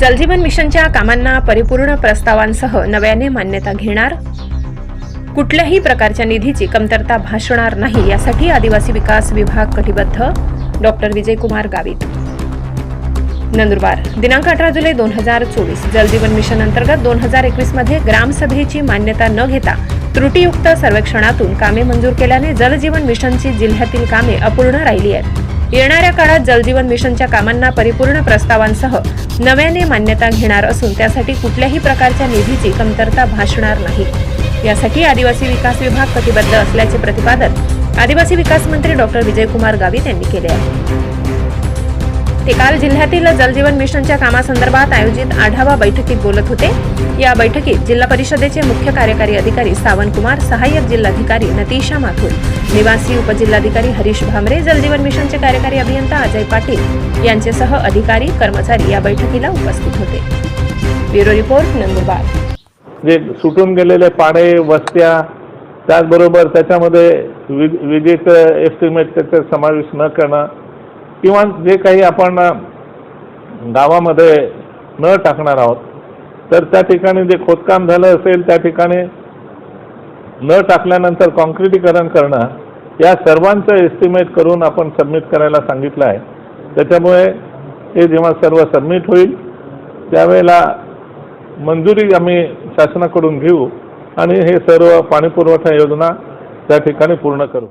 जलजीवन मिशनच्या कामांना परिपूर्ण प्रस्तावांसह नव्याने मान्यता घेणार? कुठल्याही प्रकारच्या निधीची कमतरता भासणार नाही यासाठी आदिवासी विकास विभाग कटिबद्ध. डॉक्टर विजयकुमार गावित. नंदुरबार दिनांक अठरा जुलै दोन हजार चोवीस जलजीवन मिशन अंतर्गत दोन हजार एकवीसमध्ये ग्रामसभेची मान्यता न घेता त्रुटीयुक्त सर्वेक्षणातून कामे मंजूर केल्याने जलजीवन मिशनची जिल्ह्यातील कामे अपूर्ण राहिली आहेत. येणाऱ्या काळात जलजीवन मिशनच्या कामांना परिपूर्ण प्रस्तावांसह नव्याने मान्यता घेणार असून त्यासाठी कुठल्याही प्रकारच्या निधीची कमतरता भासणार नाही. यासाठी आदिवासी विकास विभाग कटिबद्ध असल्याचे प्रतिपादन आदिवासी विकास मंत्री डॉक्टर विजयकुमार गावित यांनी केले आहे. ते काल जिल्ह्यातील जलजीवन मिशनच्या कामासंदर्भात आयोजित आढावा बैठकीत बोलत होते. या बैठकीत जिल्हा परिषदेचे मुख्य कार्यकारी अधिकारी सावंतकुमार सहाय्यक जिल्हाधिकारी नतीशा माथुर निवासी उपजिल्हाधिकारी हरीश भामरे जलजीवन मिशनचे कार्यकारी अभियंता अजय पाटील यांच्यासह अधिकारी कर्मचारी या बैठकीला उपस्थित होते. Bureau report Nandurbar. जे सुटून गेलेले पाडे वस्त्या त्याचबरोबर त्याच्यामध्ये वि विजेचं एस्टिमेट त्याचा समावेश न करणं किंवा जे काही आपण गावामध्ये न टाकणार आहोत तर त्या ठिकाणी जे खोदकाम झालं असेल त्या ठिकाणी न टाकल्यानंतर कॉन्क्रिटीकरण करणं या सर्वांचं एस्टिमेट करून आपण सबमिट करायला सांगितलं आहे. त्याच्यामुळे हे जेव्हा सर्व सबमिट होईल त्यावेळेला मंजुरी आम्ही शासनाकडून घेऊ आणि हे सर्व पाणीपुरवठा योजना त्या ठिकाणी पूर्ण करू.